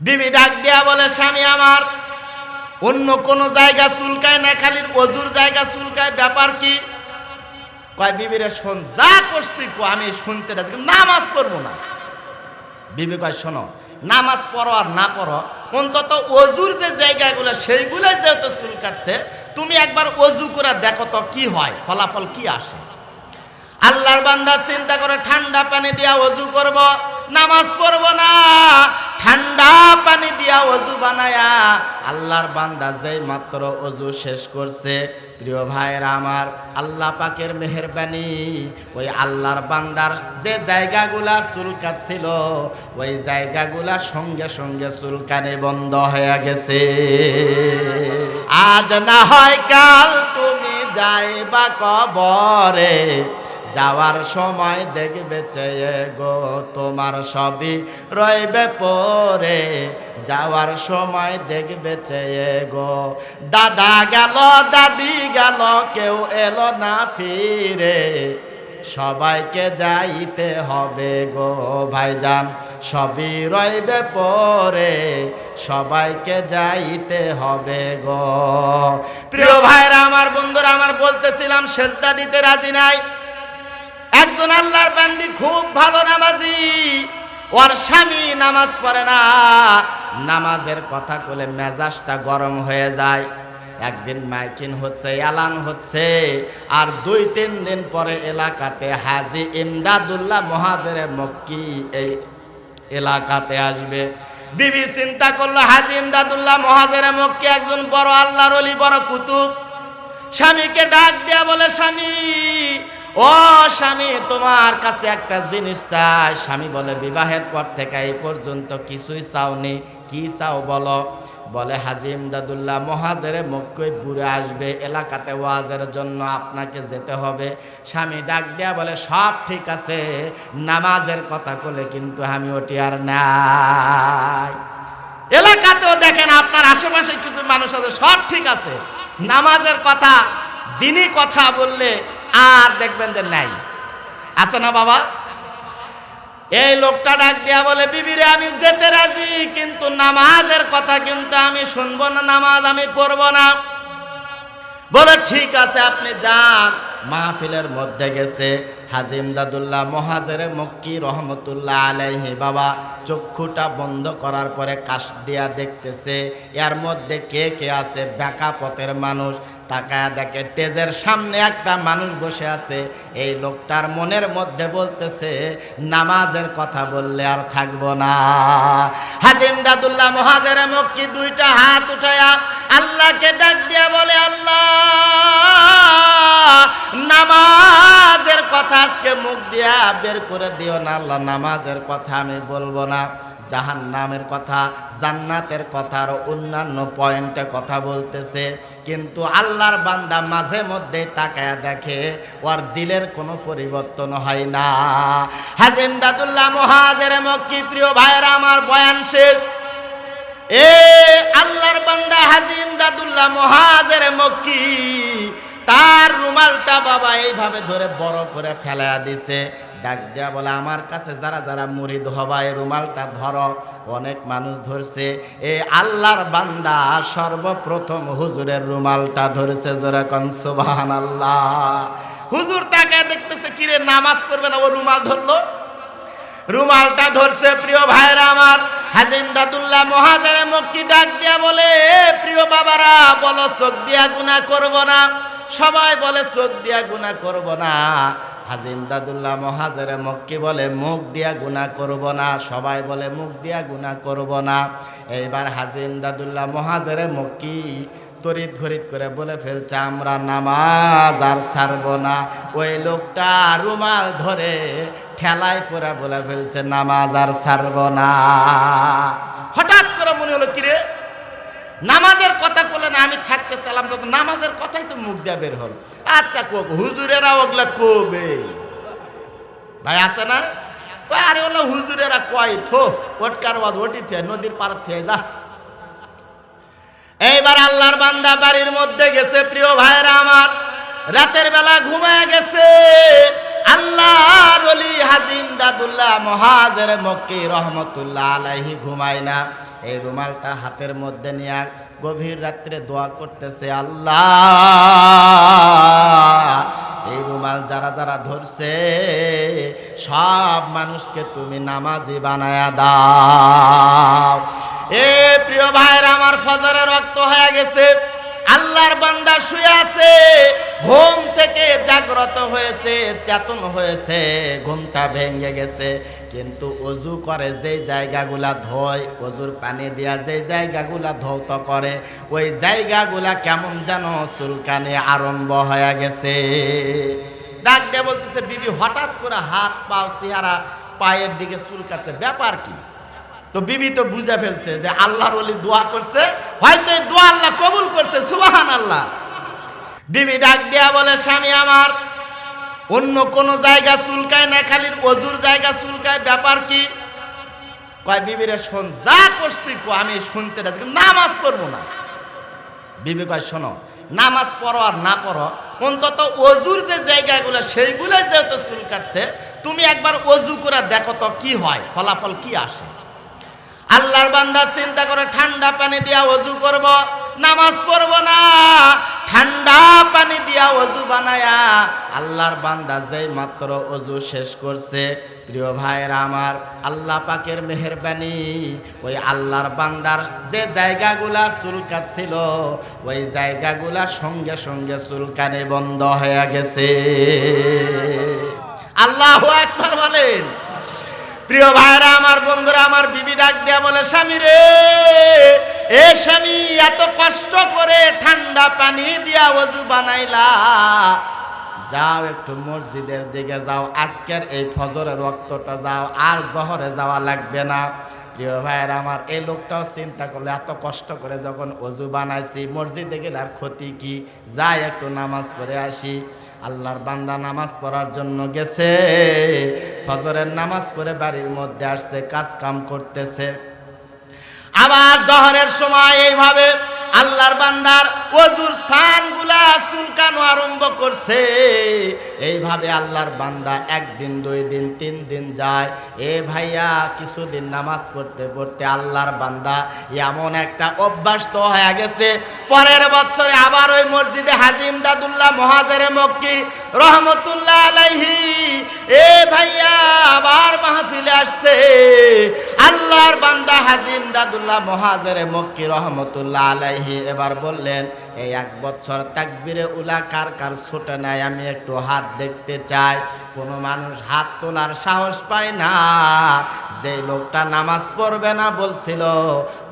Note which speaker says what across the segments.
Speaker 1: বিবি ডাক দেয়া বলে, স্বামী আমার, অন্য কোন জায়গা চুলকায় না, খালি অজুর জায়গা চুলকায়, ব্যাপার কি? কয়, বিবিরে শোন, যা কষ্টি কো আমি শুনতে নামাজ পড়ব না। বিবি কয়, শোনো, নামাজ পড়ো আর না পড়ো, অন্তত অজুর যে জায়গাগুলো সেইগুলো যেহেতু চুলকাচ্ছে, তুমি একবার অজু করে দেখো তো কি হয়, ফলাফল কি আসে? আল্লাহর বান্দা চিন্তা করে, ঠান্ডা পানি দিয়া অজু করব, নামাজ পড়ব না ঠান্ডা পানি দিয়া অজু বানায়া আল্লাহর বান্দা যেই মাত্র অজু শেষ করছে, প্রিয় ভাইয়েরা আমার, আল্লাহ পাকের মেহরবানি, ওই আল্লাহর বান্দার যে জায়গাগুলা চুলকাচ্ছিল, ওই জায়গাগুলা সঙ্গে সঙ্গে চুলকানি বন্ধ হয়ে গেছে। আজ না হয় কাল তুমি যাইবা কবরে যাওয়ার সময় দেখবে চেয়ে গো, তোমার সবই রইবে পরে। যাওয়ার সময় দেখবে চেয়ে গো, দাদা গেল, দাদি গেল, কেউ এলো না ফিরে। সবাইকে যাইতে হবে গো ভাইজান, সবই রইবে পরে। সবাইকে যাইতে হবে গো। প্রিয় ভাইরা, আমার বন্ধুরা, আমার বলতেছিলাম, সেজদা দিতে রাজি নাই। একজন আল্লাহর বান্দি খুব ভালো নামাজি, ওর স্বামী নামাজ পড়ে না। নামাজের কথা বলে মেজাজটা গরম হয়ে যায়। একদিন মাইকিন হচ্ছে, এলান হচ্ছে, আর দুই, তিন দিন পরে এলাকাতে হাজি ইমদাদুল্লাহ মহাজের মক্কি এই এলাকাতে আসবে। বিবি চিন্তা করল, হাজি ইমদাদুল্লাহ মহাজের মক্কি একজন বড় আল্লাহর অলি, বড় কুতুব। স্বামীকে ডাক দেয়া বলে, স্বামী ও স্বামী, তোমার কাছে একটা জিনিস চাই। স্বামী বলে, বিবাহের পর থেকে এই পর্যন্ত কিছুই চাওনি। কি চাও বলো? বলে হাজিম দাদুল্লাহ মহাজেরে মক্কই বুড়ে আসবে। এলাকাতে ওয়াজের জন্য আপনাকে যেতে হবে। স্বামী ডাক দেয়া বলে, সব ঠিক আছে, নামাজের কথা বলে কিন্তু আমি ওটি আর নাই। এলাকাতেও দেখেন আপনার আশেপাশে কিছু মানুষ আছে, সব ঠিক আছে। নামাজের কথা, দিনই কথা বললে আর দেখবেন যে নাই। আছে না বাবা? এই লোকটা ডাক দিয়া বলে, বিবিরে, আমি যেতে রাজি, কিন্তু নামাজের কথা কিন্তু আমি শুনব না, নামাজ আমি পড়ব না। বলে, ঠিক আছে, আপনি যান। মাহফিলের মধ্যে গেছে হাজিম দাদুল্লাহ, মহাজের মক্কি রহমতুল্লাহ আলাইহি বাবা। চক্ষুটা বন্ধ করার পরে কাশ দিয়া দেখতেছে, এর মধ্যে কে কে আছে? বেকা পথের মানুষ। তাকায় দেখে টেজের সামনে একটা মানুষ বসে আছে। এই লোকটার মনের মধ্যে বলতেছে, নামাজের কথা বললে আর থাকব না। হাজিম দাদুল্লাহ মহাজের মক্কি দুইটা হাত উঠায়া আল্লাহকে ডাক দিয়া বলে, আল্লাহ, নামাজের কথা আজকে মুখ দিয়া বের করে দিও না। আল্লাহ, নামাজের কথা আমি বলব না। জাহান নামের কথা, জান্নাতের কথা, আর অন্যান্য পয়েন্টে কথা বলতেছে। কিন্তু আল্লাহর বান্দা মাঝে মধ্যে তাকায়া দেখে, ওর দিলের কোনো পরিবর্তন হয় না। হাজিম দাদুল্লাহ মহাজের মক্কি, প্রিয় ভাইয়েরা, আমার বয়ান শেষ। এ দাদুল্লাহ মক্কি তার রুমালটা বাবা এইভাবে ধরে বড় করে ফেলা দিছে। ডাক দেয়া বলে, আমার কাছে যারা যারা মুরিদ হবা, এই রুমালটা ধরো। অনেক মানুষ ধরছে। এ আল্লাহর বান্দা সর্বপ্রথম হুজুরের রুমালটা ধরেছে যেরকম সুবাহান আল্লাহ হুজুর তাকে দেখতেছে, কিরে, নামাজ পড়বে না? ও রুমাল ধরলো। রুমালটা ধরছে, প্রিয় ভাইরা আমার হাজিম দাদুল্লাহ মহাজারে মক্কি ডাক দিয়া বলে, "এ প্রিয় বাবারা, বলো চোখ দিয়া গুণা করব না? সবাই বলে, চোখ দিয়া গুণা করব না। হাজিম দাদুল্লাহ মহাজারে মক্কি বলে, মুখ দিয়া গুণা করব না। সবাই বলে, মুখ দিয়া গুণা করব না। এইবার হাজিম দাদুল্লাহ মহাজারে মক্কি তরিত ঘরিত করে বলে ফেলছে, আমরা নামাজ আর ছাড়ব না। ওই লোকটা রুমাল ধরে ঠেলায় পরে বলে ফেলছে, নামাজ আর ছাড়ব না। হঠাৎ করে মনে হলো, কিরে, নামাজের কথা বলে না, আমি থাকতে চালাম তো নামাজের কথাই তো মুখ দিয়ে বের হল। আচ্ছা কোক হুজুরেরা ওগুলা কবে? ভাই, আছে না? আরে, ওগুলো হুজুরেরা কয়, থো, ওটকার বাদ ওটি থে নদীর পার থেকে যা। এইবার আল্লাহর বান্দা বাড়ির মধ্যে গেছে, প্রিয় ভাইরা আমার। রাতের বেলা ঘুমায় গেছে। ওলি মহাজের মক্কি রহমতুল্লাহ আলাইহি ঘুমায় না। এই রুমালটা হাতের মধ্যে নিয়ে গভীর রাত্রে দোয়া করতেছে, আল্লাহ, এই রুমাল যারা যারা ধরছে, সব মানুষকে তুমি নামাজি বানায়া দাও। এ প্রিয় ভাইয়ের আমার ফজরের রক্ত হয়ে গেছে। আল্লাহর বান্দা শুয়ে আছে। ঘুম থেকে জাগ্রত হয়েছে, চেতন হয়েছে, ঘুমটা ভেঙে গেছে। কিন্তু অজু করে যেই জায়গাগুলা ধোয়, অজুর পানি দিয়া যেই জায়গাগুলা ধৌত করে, ওই জায়গাগুলা কেমন যেন চুলকানি আরম্ভ হয়ে গেছে। ডাক দিয়ে বলতেছে, বিবি, হঠাৎ করে হাত পাও, চেহারা পায়ের দিকে চুলকাচ্ছে, ব্যাপার কি? তো বিবি তো বুঝে ফেলছে যে আল্লাহর ওলি দোয়া করছে, হয়তো এই দোয়া আল্লাহ কবুল করছে সুবাহান আল্লাহ বিবি ডাক দেয়া বলে, স্বামী আমার, অন্য কোন জায়গা চুলকায় না, খালি অজুর জায়গা চুলকায়, ব্যাপার কি? কয়, বিবিরে শোন, যা কষ্টি কো আমি শুনতে রাজি নামাজ পড়ব না। বিবি কয়, শোনো, নামাজ পড়ো আর না পড়ো, অন্তত অজুর যে জায়গাগুলো সেইগুলো যেহেতু চুলকাচ্ছে, তুমি একবার অজু করে দেখো তো কি হয়, ফলাফল কি আসে? আল্লাহর বান্দা চিন্তা করে, ঠান্ডা পানি দিয়া অজু করব, নামাজ পড়ব না ঠান্ডা পানি দিয়া অজু বানায়া আল্লাহর বান্দা যেই মাত্র অজু শেষ করছে, প্রিয় ভাইয়েরা আমার, আল্লাহ পাকের মেহরবানি, ওই আল্লাহর বান্দার যে জায়গাগুলা চুলকাত ছিল ওই জায়গাগুলা সঙ্গে সঙ্গে চুলকানি বন্ধ হয়ে গেছে। আল্লাহ একবার বলেন। প্রিয় ভাইরা, আমার বন্ধুরা, আমার বিবি ডাক দেয়া বলে, স্বামী রে, এ স্বামী, এত কষ্ট করে ঠান্ডা পানি দিয়া অজু বানাইলা। যাও একটু মসজিদের দিকে যাও, আজকের এই ফজরের রক্তটা যাও, আর জহরে যাওয়া লাগবে না। প্রিয় ভাইয়ের, আমার এই লোকটাও চিন্তা করল, এত কষ্ট করে যখন অজু বানাইছি, মসজিদে গেলে আর ক্ষতি কি? যাই, একটু নামাজ পড়ে আসি। আল্লাহর বান্দা নামাজ পড়ার জন্য গেছে। ফজরের নামাজ পড়ে বাড়ির মধ্যে আসছে কাজ কাম করতেছে। আবার জহরের সময় এইভাবে আল্লাহর বান্দার অজুর স্থানগুলা চুলকানো আরম্ভ করছে। এইভাবে আল্লাহর বান্দা একদিন, দুই দিন, তিন দিন যায়। এ ভাইয়া, কিছুদিন নামাজ পড়তে পড়তে আল্লাহর বান্দা এমন একটা অভ্যাস তো হয়ে গেছে। পরের বছরে আবার ওই মসজিদে হাজিম দাদুল্লাহ মহাজেরে মক্কি রহমতুল্লাহ আলাইহি। এ ভাইয়া, আবার মাহফিলে আসছে। আল্লাহর বান্দা হাজিম দাদুল্লাহ মহাজেরে মক্কি রহমতুল্লাহ আলাইহি এবার বললেন, এই এক বছর তাকবিরে উলা কার কার ছোটে নাই? আমি একটু হাত দেখতে চাই। কোনো মানুষ হাত তোলার সাহস পায় না। যে লোকটা নামাজ পড়বে না বলছিল,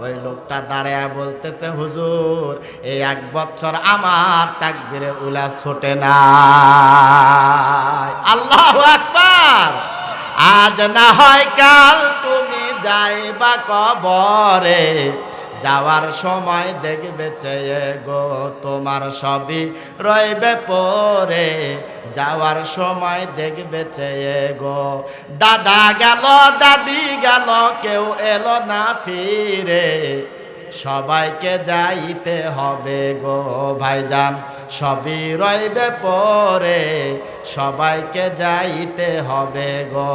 Speaker 1: ওই লোকটা দাঁড়ায় বলতেছে, হুজুর, এই এক বছর আমার তাকবিরে উলা ছোটে না আল্লাহ আকবার। আজ না হয় কাল তুমি যাইবা কবরে যাওয়ার সময় দেখবে চেয়ে গো, তোমার সবই রইবে পরে। যাওয়ার সময় দেখবে চেয়ে গো, দাদা গেল, দাদি গেল, কেউ এলো না ফিরে। সবাইকে যাইতে হবে গো ভাইজান, সবই রইবে পরে। সবাইকে যাইতে হবে গো।